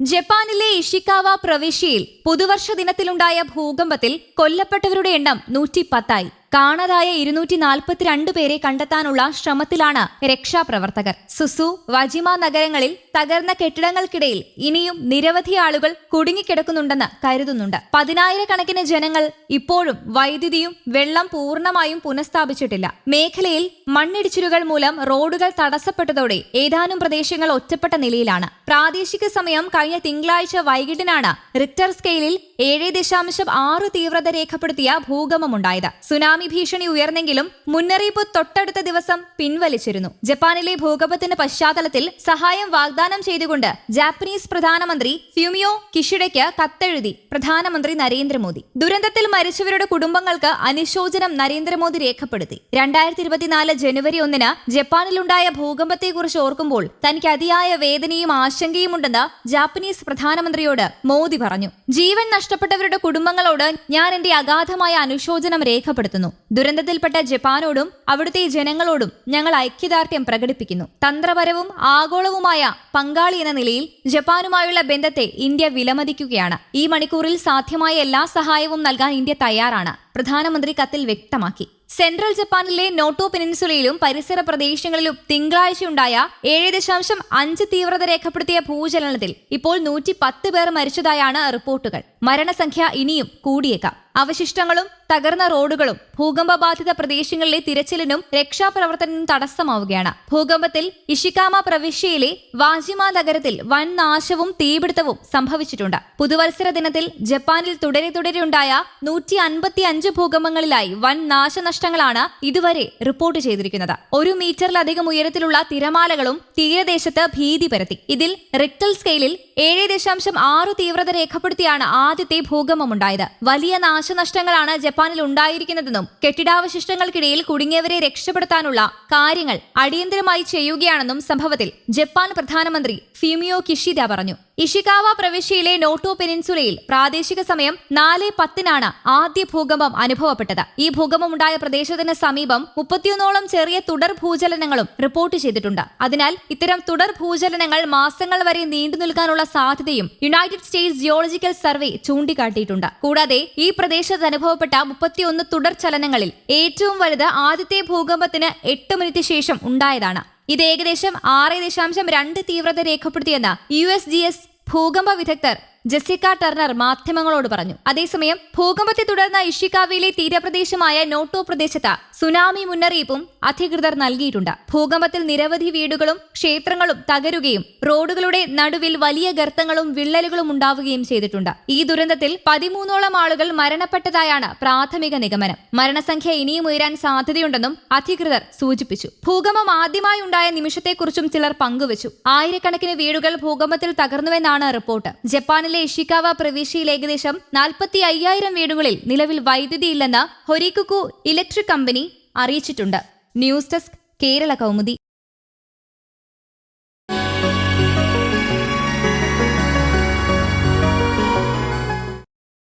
ജപ്പാനിലെ ഇഷിക്കാവ പ്രവിശ്യയിൽ പുതുവർഷ ദിനത്തിലുണ്ടായ ഭൂകമ്പത്തിൽ കൊല്ലപ്പെട്ടവരുടെ എണ്ണം നൂറ്റി പത്തായി കാണാതായ ഇരുന്നൂറ്റി നാൽപ്പത്തിരണ്ട് പേരെ കണ്ടെത്താനുള്ള ശ്രമത്തിലാണ് രക്ഷാപ്രവർത്തകർ. സുസു വജിമ നഗരങ്ങളിൽ തകർന്ന കെട്ടിടങ്ങൾക്കിടയിൽ ഇനിയും നിരവധി ആളുകൾ കുടുങ്ങിക്കിടക്കുന്നുണ്ടെന്ന് കരുതുന്നുണ്ട്. പതിനായിരക്കണക്കിന് ജനങ്ങൾ ഇപ്പോഴും വൈദ്യുതിയും വെള്ളം പൂർണമായും പുനഃസ്ഥാപിച്ചിട്ടില്ല. മേഖലയിൽ മണ്ണിടിച്ചിലുകൾ മൂലം റോഡുകൾ തടസ്സപ്പെട്ടതോടെ ഏതാനും പ്രദേശങ്ങൾ ഒറ്റപ്പെട്ട നിലയിലാണ്. പ്രാദേശിക സമയം കഴിഞ്ഞ തിങ്കളാഴ്ച വൈകിട്ടിനാണ് റിക്ടർ സ്കെയിലിൽ ഏഴ് ദശാംശം ആറ് തീവ്രത രേഖപ്പെടുത്തിയ ഭൂകമ്പമുണ്ടായത്. സുനാമി ഭീഷണി ഉയർന്നെങ്കിലും മുന്നറിയിപ്പ് തൊട്ടടുത്ത ദിവസം പിൻവലിച്ചിരുന്നു. ജപ്പാനിലെ ഭൂകമ്പത്തിന്റെ പശ്ചാത്തലത്തിൽ സഹായം വാഗ്ദാനം ചെയ്തുകൊണ്ട് ജാപ്പനീസ് പ്രധാനമന്ത്രി ഫ്യൂമിയോ കിഷിഡയ്ക്ക് കത്തെഴുതി പ്രധാനമന്ത്രി നരേന്ദ്രമോദി. ദുരന്തത്തിൽ മരിച്ചവരുടെ കുടുംബങ്ങൾക്ക് അനുശോചനം നരേന്ദ്രമോദി രേഖപ്പെടുത്തി. രണ്ടായിരത്തി ഇരുപത്തിനാല് ജനുവരി ഒന്നിന് ജപ്പാനിലുണ്ടായ ഭൂകമ്പത്തെക്കുറിച്ച് ഓർക്കുമ്പോൾ തനിക്ക് അതിയായ വേദനയും ആശങ്കയും ഉണ്ടെന്ന് ജാപ്പനീസ് പ്രധാനമന്ത്രിയോട് മോദി പറഞ്ഞു. ജീവൻ നഷ്ടപ്പെട്ടവരുടെ കുടുംബങ്ങളോട് ഞാൻ എന്റെ അഗാധമായ അനുശോചനം രേഖപ്പെടുത്തുന്നു. ദുരന്തത്തിൽപ്പെട്ട ജപ്പാനോടും അവിടുത്തെ ജനങ്ങളോടും ഞങ്ങൾ ഐക്യദാർഢ്യം പ്രകടിപ്പിക്കുന്നു. തന്ത്രപരവും ആഗോളവുമായ പങ്കാളി എന്ന നിലയിൽ ജപ്പാനുമായുള്ള ബന്ധത്തെ ഇന്ത്യ വിലമതിക്കുകയാണ്. ഈ മണിക്കൂറിൽ സാധ്യമായ എല്ലാ സഹായവും നൽകാൻ ഇന്ത്യ തയ്യാറാണ് പ്രധാനമന്ത്രി കത്തിൽ വ്യക്തമാക്കി. സെൻട്രൽ ജപ്പാനിലെ നോട്ടോ പെനിൻസുലയിലും പരിസര പ്രദേശങ്ങളിലും തിങ്കളാഴ്ചയുണ്ടായ ഏഴ് ദശാംശം അഞ്ച് തീവ്രത രേഖപ്പെടുത്തിയ ഭൂചലനത്തിൽ ഇപ്പോൾ നൂറ്റി പത്ത് പേർ മരിച്ചതായാണ് റിപ്പോർട്ടുകൾ. മരണസംഖ്യ ഇനിയും കൂടിയേക്കാം. അവശിഷ്ടങ്ങളും തകർന്ന റോഡുകളും ഭൂകമ്പ ബാധിത പ്രദേശങ്ങളിലെ തിരച്ചിലിനും രക്ഷാപ്രവർത്തനത്തിനും തടസ്സമാവുകയാണ്. ഭൂകമ്പത്തിൽ ഇഷിക്കാമ പ്രവിശ്യയിലെ വാജിമ നഗരത്തിൽ വൻ നാശവും തീപിടുത്തവും സംഭവിച്ചിട്ടുണ്ട്. പുതുവത്സര ദിനത്തിൽ ജപ്പാനിൽ തുടരെ തുടരെയുണ്ടായ നൂറ്റി അൻപത്തി അഞ്ച് ഭൂകമ്പങ്ങളിലായി വൻ നാശനഷ്ടങ്ങളാണ് ഇതുവരെ റിപ്പോർട്ട് ചെയ്തിരിക്കുന്നത്. ഒരു മീറ്ററിലധികം ഉയരത്തിലുള്ള തിരമാലകളും തീരദേശത്ത് ഭീതി പരത്തി. ഇതിൽ റിക്ടൽ സ്കെയിലിൽ ഏഴ് ദശാംശം ആറ് തീവ്രത രേഖപ്പെടുത്തിയാണ് ആദ്യത്തെ ഭൂകമ്പമുണ്ടായത്. വലിയ നാശനഷ്ടങ്ങളാണ് ജപ്പാനിൽ ഉണ്ടായിരിക്കുന്നതെന്നും കെട്ടിടാവശിഷ്ടങ്ങൾക്കിടയിൽ കുടുങ്ങിയവരെ രക്ഷപ്പെടുത്താനുള്ള കാര്യങ്ങൾ അടിയന്തരമായി ചെയ്യുകയാണെന്നും സംഭവത്തിൽ ജപ്പാൻ പ്രധാനമന്ത്രി ഫിമിയോ കിഷിദ പറഞ്ഞു. ഇഷിക്കാവ പ്രവിശ്യയിലെ നോട്ടോ പെനിൻസുലയിൽ പ്രാദേശിക സമയം നാല് പത്തിനാണ് ആദ്യ ഭൂകമ്പം അനുഭവപ്പെട്ടത്. ഈ ഭൂകമ്പമുണ്ടായ പ്രദേശത്തിന് സമീപം മുപ്പത്തിയൊന്നോളം ചെറിയ തുടർ ഭൂചലനങ്ങളും റിപ്പോർട്ട് ചെയ്തിട്ടുണ്ട്. അതിനാൽ ഇത്തരം തുടർ ഭൂചലനങ്ങൾ മാസങ്ങൾ വരെ നീണ്ടു നിൽക്കാനുള്ള സാധ്യതയും യുണൈറ്റഡ് സ്റ്റേറ്റ്സ് ജിയോളജിക്കൽ സർവേ ചൂണ്ടിക്കാട്ടിയിട്ടുണ്ട്. കൂടാതെ ഈ പ്രദേശത്ത് അനുഭവപ്പെട്ട മുപ്പത്തിയൊന്ന് തുടർ ചലനങ്ങളിൽ ഏറ്റവും വലുത് ആദ്യത്തെ ഭൂകമ്പത്തിന് എട്ട് മിനിറ്റ് ശേഷം ഉണ്ടായതാണ്. ഇത് ഏകദേശം ആറ് ദശാംശം രണ്ട് തീവ്രത രേഖപ്പെടുത്തിയെന്ന് യു എസ് ജി എസ് ഭൂകമ്പ വിദഗ്ധർ ജെസിക്ക ടർണർ മാധ്യമങ്ങളോട് പറഞ്ഞു. അതേസമയം ഭൂകമ്പത്തെ തുടർന്ന് ഇഷിക്കാവയിലെ തീരപ്രദേശമായ നോട്ടോ പ്രദേശത്ത് സുനാമി മുന്നറിയിപ്പും അധികൃതർ നൽകിയിട്ടുണ്ട്. ഭൂകമ്പത്തിൽ നിരവധി വീടുകളും ക്ഷേത്രങ്ങളും തകരുകയും റോഡുകളുടെ നടുവിൽ വലിയ ഗർത്തങ്ങളും വിള്ളലുകളും ഉണ്ടാവുകയും ചെയ്തിട്ടുണ്ട്. ഈ ദുരന്തത്തിൽ പതിമൂന്നോളം ആളുകൾ മരണപ്പെട്ടതായാണ് പ്രാഥമിക നിഗമനം. മരണസംഖ്യ ഇനിയും ഉയരാൻ സാധ്യതയുണ്ടെന്നും അധികൃതർ സൂചിപ്പിച്ചു. ഭൂകമ്പം ആദ്യമായി ഉണ്ടായ നിമിഷത്തെക്കുറിച്ചും ചിലർ പങ്കുവച്ചു. ആയിരക്കണക്കിന് വീടുകൾ ഭൂകമ്പത്തിൽ തകർന്നുവെന്നാണ് റിപ്പോർട്ട്. ജപ്പാനിലെ ഇഷിക്കാവ പ്രവിശ്യയിൽ ഏകദേശം നാൽപ്പത്തി അയ്യായിരം വീടുകളിൽ നിലവിൽ വൈദ്യുതിയില്ലെന്ന് ഹൊരിക്കുക്കു ഇലക്ട്രിക് കമ്പനി അറിയിച്ചിട്ടുണ്ട്. News desk Kerala Kaumudi.